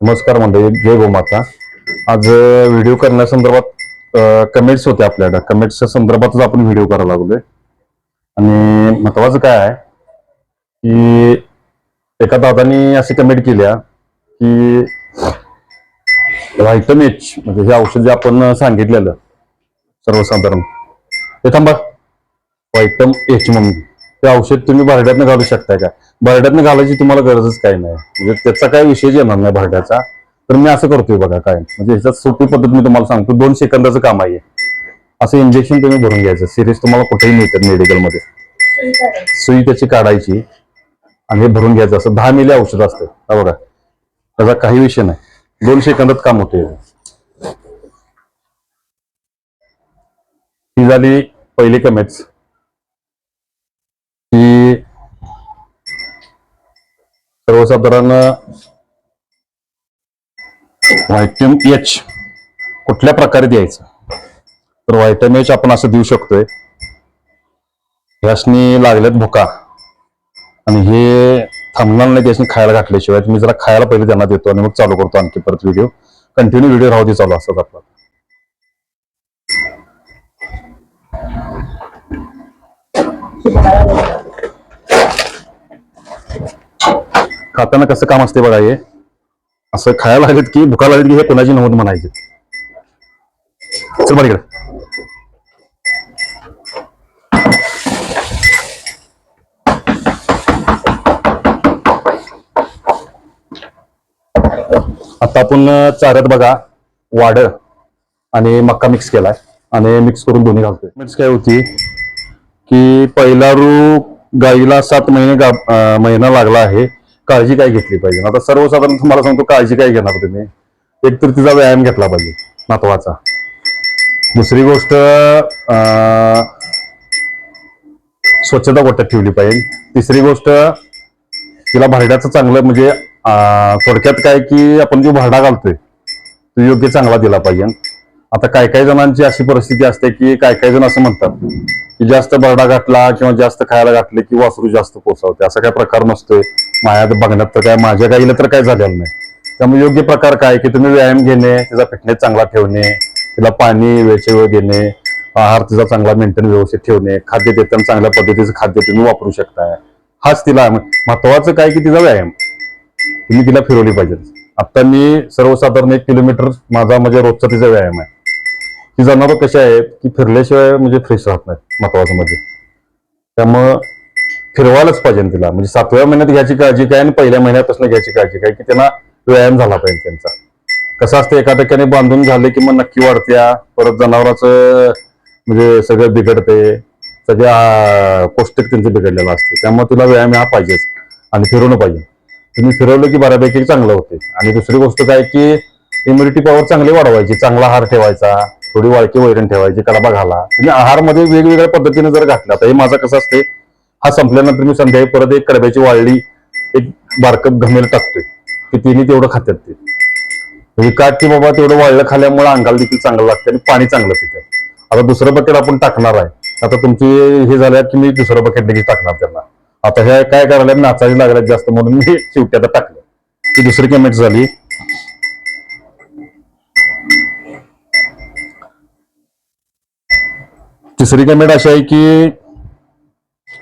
नमस्कार मंडळी जय गोमाता. आज व्हिडिओ करण्यासंदर्भात कमेंट्स होते आपल्याकडे. कमेंट्सच्या संदर्भातच आपण व्हिडिओ करायला लागलोय. आणि महत्वाचं काय आहे की एका दादानी अशी कमेंट केल्या की व्हायटम एच म्हणजे हे औषध जे आपण सांगितलेलं सर्वसाधारण. हे थांबा. व्हायटम एच म्हणून. ते औषध तुम्ही भरड्यातनं घालू शकताय का? भरड्यातनं घालायची तुम्हाला गरजच काही नाही. म्हणजे त्याचा काय विषय येणार नाही भरड्याचा. तर मी असं करतोय बघा काय. म्हणजे ह्याच्यात सोपी पद्धत मी तुम्हाला सांगतो. दोन सेकंदाचं काम आहे. असं इंजेक्शन तुम्ही भरून घ्यायचं. सिरीज तुम्हाला कुठेही मिळतात मेडिकलमध्ये सुई त्याची काढायची आणि हे भरून घ्यायचं. असं दहा मिली औषध असतं हा बघा. त्याचा काही विषय नाही. दोन सेकंदात काम होते ही झाली पहिली कमेट्स की सर्वसाधारण व्हायटम एच कुठल्या प्रकारे द्यायचं? तर व्हायटम एच आपण असं देऊ शकतोय. ह्यासनी लागल्यात भुका. आणि हे थांबणार नाही त्यासनी खायला घातल्याशिवाय मी जरा खायला पहिले त्यांना देतो आणि मग चालू करतो आणखी परत व्हिडिओ कंटिन्यू व्हिडिओ राहू दे चालू असतात आपला. खाताना कसं काम असते बघा हे. असं खायला लागलेत की भुका लागलेत की हे कोणाची नव्हत म्हणायचे. चल बरं इकडे. आता आपण चाऱ्यात बघा वाड आणि मक्का मिक्स केलाय. आणि मिक्स करून दोन्ही घालतोय. मिक्स काय होती की पहिला रू गाईला सात महिने गा- महिना लागला आहे. काळजी काय घेतली पाहिजे? आता सर्वसाधारण तुम्हाला सांगतो काळजी काय घेणार तुम्ही? एक तर तिचा व्यायाम घेतला पाहिजे महत्त्वाचा. दुसरी गोष्ट अं, स्वच्छता गोट्यात ठेवली पाहिजे. तिसरी गोष्ट तिला भरड्याचं चांगलं म्हणजे थोडक्यात काय की आपण जो भरडा घालतोय तो योग्य चांगला दिला पाहिजे. आता काही काही जणांची अशी परिस्थिती असते की काय काही जण असं म्हणतात की जास्त भरडा घातला किंवा जास्त खायला घातले की वासरू जास्त पोचावते असा काही प्रकार नसतोय. माझ्या बघण्यात तर काय माझ्या गाईला तर काय झालेलं नाही. त्यामुळे योग्य प्रकार काय की तुम्ही व्यायाम घेणे तिचा फिटनेस चांगला ठेवणे तिला पाणी वेळचे वेळ देणे आहार तिचा चांगला मेंटेन व्यवस्थित ठेवणे खाद्य देताना चांगल्या पद्धतीचं खाद्य तुम्ही वापरू शकताय. हाच तिला महत्वाचं काय की तिचा व्यायाम. तुम्ही तिला फिरवली पाहिजे. आता मी सर्वसाधारण एक किलोमीटर माझा म्हणजे रोजचा तिचा व्यायाम आहे. ती जनावरं कशी आहेत की फिरल्याशिवाय म्हणजे फ्रेश राहत नाहीत महत्वाचं म्हणजे. त्यामुळं फिरवायलाच पाहिजे तिला. म्हणजे सातव्या महिन्यात घ्यायची काळजी काय आणि पहिल्या महिन्यापासून घ्यायची काळजी काय की त्यांना व्यायाम झाला पाहिजे त्यांचा. कसं असतं एका ठिकाणी बांधून झाले की मग नक्की वाढत्या परत जनावरांचं म्हणजे सगळं बिघडते सगळ्या पौष्टिक त्यांचं बिघडलेलं असते. त्यामुळे तिला व्यायाम हा पाहिजेच आणि फिरवणं पाहिजे. तुम्ही फिरवलं की बऱ्यापैकी चांगलं होते. आणि दुसरी गोष्ट काय की इम्युनिटी पॉवर चांगली वाढवायची चांगला आहार ठेवायचा थोडी वाळकी वैरण ठेवायची कडबा घाला. तुम्ही आहारमध्ये वेगवेगळ्या पद्धतीने जर घातला तर हे माझं कसं असते हा संपल्यानंतर मी संध्याकाळी परत एक कडब्याची वाळली एक बारकप घमेल टाकतोय. की तिने तेवढं खात्यात ते. म्हणजे का की बाबा तेवढं वाळलं खाल्यामुळे अंगाला देखील चांगलं लागतं आणि पाणी चांगलं पितं आता दुसरं बकेट आपण टाकणार आहे. आता तुमची हे झालं की मी दुसरं बकेट देखील टाकणार त्यांना. आता हे काय करायला नाचायला लागल्यात जास्त म्हणून मी शेवटी आता टाकलं. ती दुसरी कमेंट झाली. तिसरी कमेंट अशी आहे की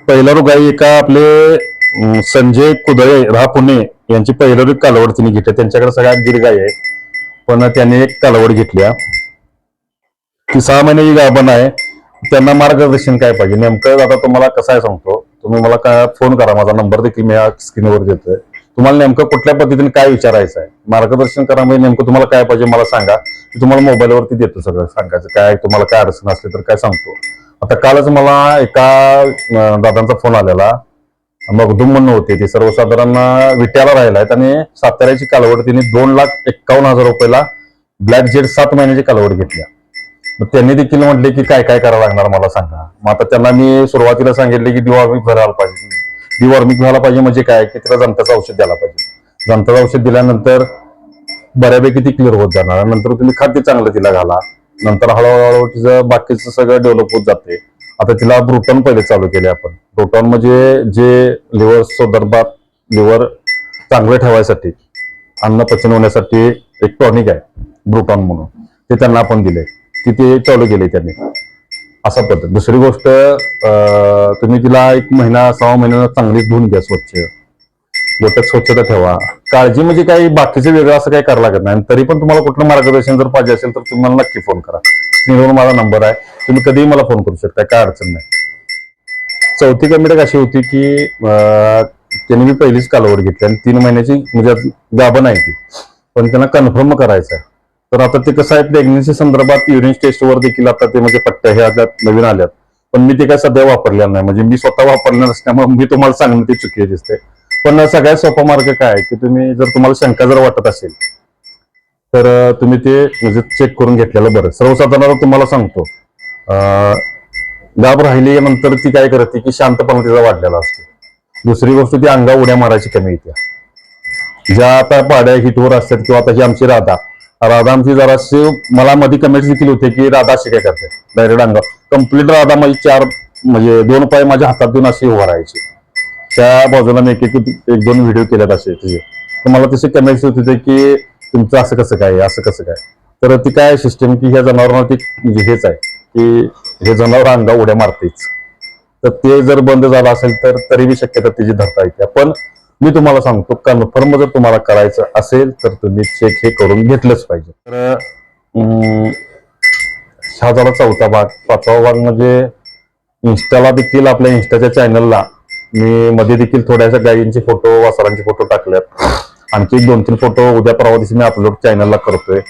पहिला रुगाई एका आपले संजय कुदळे राहा पुणे यांची पहिला रुग कालावड तिने घेतली. त्यांच्याकडे सगळ्यात गिर गाय आहे. पण त्यांनी एक कालावड घेतल्या ती सहा महिने गाभण आहे. त्यांना मार्गदर्शन काय पाहिजे? नेमकं आता तुम्हाला कसं आहे सांगतो. तुम्ही मला काय फोन करा. माझा नंबर देखील मी या स्क्रीनवर देतोय. तुम्हाला नेमकं कुठल्या पद्धतीने काय विचारायचं आहे? मार्गदर्शन करा म्हणजे नेमकं तुम्हाला काय पाहिजे मला सांगा. मी तुम्हाला मोबाईलवरती देतो सगळं सांगायचं. काय तुम्हाला काय अडचण असली तर काय सांगतो. आता कालच मला एका दादांचा फोन आलेला. मगदूम म्हणून होते ते. सर्वसाधारण विट्याला राहिला आहेत आणि साताऱ्याची कालवड तिने दोन लाख एक्कावन्न हजार रुपयाला ब्लॅक जेड सात महिन्याची कालवड घेतल्या मग त्यांनी देखील म्हटले की काय काय करावं लागणार मला सांगा. मग आता त्यांना मी सुरुवातीला सांगितले की डिवॉर्मिक भरायला पाहिजे. डिवॉर्मिक व्हायला पाहिजे म्हणजे काय? की तिला जंताचं औषध द्यायला पाहिजे. जंताचं औषध दिल्यानंतर बऱ्यापैकी ती क्लिअर होत जाणार नंतर तुम्ही खाद्य चांगलं तिला घाला. नंतर हळूहळू तिचं बाकीचं सगळं डेव्हलप होत जाते. आता तिला ब्रुटॉन पहिले चालू केले आपण. ब्रुटॉन म्हणजे जे लिव्हर संदर्भात लिव्हर चांगलं ठेवायसाठी अन्न पचन होण्यासाठी एक टॉनिक आहे ब्रुटॉन म्हणून. ते त्यांना आपण दिले. की ते चालू केले त्यांनी. असा पद्धत. दुसरी गोष्ट तुम्ही तिला एक महिना सहा महिन्यानं चांगली धुवून घ्या स्वच्छ. गोटक स्वच्छता ठेवा. काळजी म्हणजे काही बाकीचं वेगळं असं काही करावं लागत नाही. आणि तरी पण तुम्हाला कुठलं मार्गदर्शन जर पाहिजे असेल तर तुम्ही मला नक्की फोन करा. स्क्रीनवर माझा नंबर आहे. तुम्ही कधीही मला फोन करू शकता काय अडचण नाही. चौथी कमिटक अशी होती की अं, त्यांनी मी पहिलीच कालावर घेतली आणि तीन महिन्याची म्हणजे गाभण आहे ती. पण त्यांना कन्फर्म करायचं आहे तर आता ते कसं आहे प्रेग्नन्सी संदर्भात युरिन टेस्टवर देखील आता ते म्हणजे पट्ट्या ह्या आता नवीन आल्यात. पण मी ते काय सध्या वापरलेलं नाही. म्हणजे मी स्वतः वापरणार नसल्यामुळे मी तुम्हाला सांगणं ते चुकीचे दिसते पण सगळ्यात सोपा मार्ग काय आहे की तुम्ही जर तुम्हाला शंका जर वाटत असेल तर तुम्ही ते म्हणजे चेक करून घेतलेलं बरं. सर्वसाधारण तुम्हाला सांगतो अं, राहिली नंतर ती काय करते की शांतपणा तिचा वाढलेला असतो. दुसरी गोष्ट ती अंगा उड्या मारायची कमी येते. ज्या आता पाड्या हिटवर असतात किंवा आता ही आमची राधा राधा आमची जराशी मला मध्ये कमेंट्स देखील होते की राधा अशी काय करते? डायरेक्ट अंगा कंप्लीट राधा माझी चार म्हणजे दोन पाय माझ्या हातातून अशी उभा राहायची. त्या बाजूला मी एक एक एक दोन व्हिडिओ केल्यात असे तुझे. तर मला तसे कमेंट्स होत होते की तुमचं असं कसं काय असं कसं काय? तर ती काय सिस्टम की ह्या जनावरांना ती म्हणजे हेच आहे की हे जनावर अंगा उड्या मारतेच. तर ते जर बंद झालं असेल तर तरी बी शक्यता त्याची धरता येते. पण मी तुम्हाला सांगतो कन्फर्म जर तुम्हाला करायचं असेल तर तुम्ही चेक हे करून घेतलंच पाहिजे. तर अं, हा झाला चौथा भाग. पाचवा भाग म्हणजे इन्स्टाला देखील आपल्या इन्स्टाच्या चॅनलला मी मध्ये देखील थोड्याशा गायींचे फोटो वासरांचे फोटो टाकल्यात. आणखी एक दोन तीन फोटो उद्या परवा दिवशी मी अपलोड चॅनलला करतोय.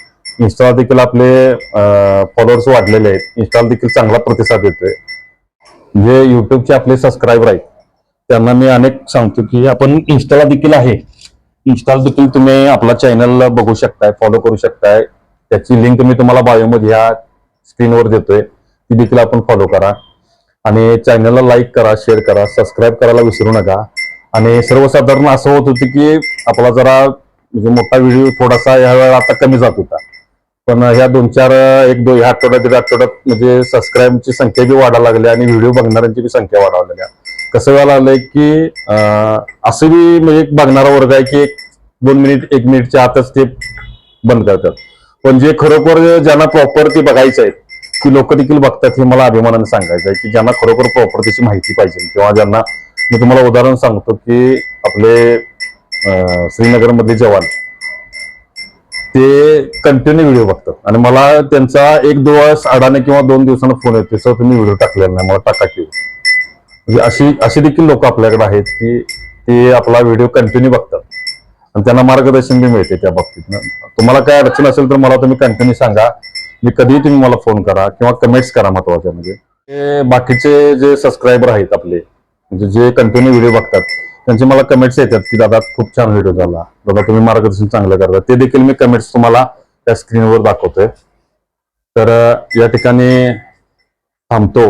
इन्स्टाला देखील आपले फॉलोअर्स वाढलेले आहेत. इन्स्टाला देखील चांगला प्रतिसाद येतोय जे युट्यूबचे आपले सबस्क्रायबर आहेत त्यांना मी अनेक सांगतो की आपण इन्स्टाला देखील आहे. इन्स्टाला देखील तुम्ही आपला चॅनल बघू शकताय फॉलो करू शकताय. त्याची लिंक मी तुम्हाला बायोमध्ये ह्या स्क्रीनवर देतोय. ती देखील आपण फॉलो करा. आणि चॅनलला लाईक करा शेअर करा सबस्क्राईब करायला विसरू नका. आणि सर्वसाधारण असं होत होतं की आपला जरा म्हणजे मोठा व्हिडिओ थोडासा ह्या वेळेला आता कमी जात होता. पण ह्या दोन चार एक दोन ह्या आठवड्यात दीड आठवड्यात म्हणजे सबस्क्राईबची संख्या बी वाढायला लागली आणि व्हिडिओ बघणाऱ्यांची बी संख्या वाढायला लागल्या. कसं व्हायला लागलंय की असं बी म्हणजे एक बघणारा वर्ग आहे की एक दोन मिनिट एक मिनिटच्या आतच ते बंद करतात. पण जे खरोखर ज्यांना प्रॉपर ते बघायचं आहे की लोक देखील बघतात हे मला अभिमानाने सांगायचं आहे की ज्यांना खरोखर प्रॉपर त्याची माहिती पाहिजे किंवा ज्यांना मी तुम्हाला उदाहरण सांगतो की आपले श्रीनगरमधले जवान ते कंटिन्यू व्हिडिओ बघतात. आणि मला त्यांचा एक दिवस अडाने किंवा दोन दिवसानं फोन येतो सर तुम्ही व्हिडिओ टाकलेला नाही मला टाका की. म्हणजे अशी अशी देखील लोक आपल्याकडे आहेत की ते आपला व्हिडिओ कंटिन्यू बघतात. आणि त्यांना मार्गदर्शन बी मिळते त्या बाबतीत तुम्हाला काय अडचण असेल तर मला तुम्ही कंटिन्यू सांगा. मी कधीही तुम्ही मला फोन करा किंवा कमेंट्स करा महत्त्वाच्या. म्हणजे बाकीचे जे सबस्क्रायबर आहेत आपले म्हणजे जे कंटिन्यू व्हिडिओ बघतात त्यांचे मला कमेंट्स येतात की दादा खूप छान व्हिडिओ झाला. दादा तुम्ही मार्गदर्शन चांगलं करता. ते देखील मी कमेंट्स तुम्हाला त्या स्क्रीनवर दाखवतोय. तर या ठिकाणी थांबतो.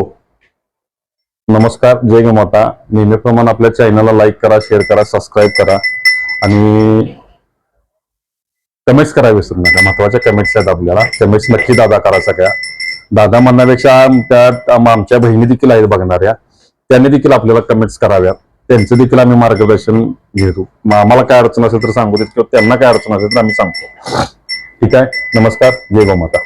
नमस्कार जय गमाता नेहमीप्रमाणे आपल्या चॅनलला लाईक करा शेअर करा सबस्क्राईब करा. आणि कमेंट्स करायला विसरू नका. महत्त्वाच्या कमेंट्स आहेत आपल्याला. कमेंट्स नक्की दादा करा सगळ्या दादा म्हणण्यापेक्षा त्यात आमच्या बहिणी देखील आहेत बघणाऱ्या त्यांनी देखील आपल्याला कमेंट्स कराव्या. त्यांचं देखील आम्ही मार्गदर्शन घेतो. मग आम्हाला काय अडचण असेल तर सांगू देत किंवा त्यांना काय अडचण असेल तर आम्ही सांगतो. ठीक आहे? नमस्कार. जय गोमाता.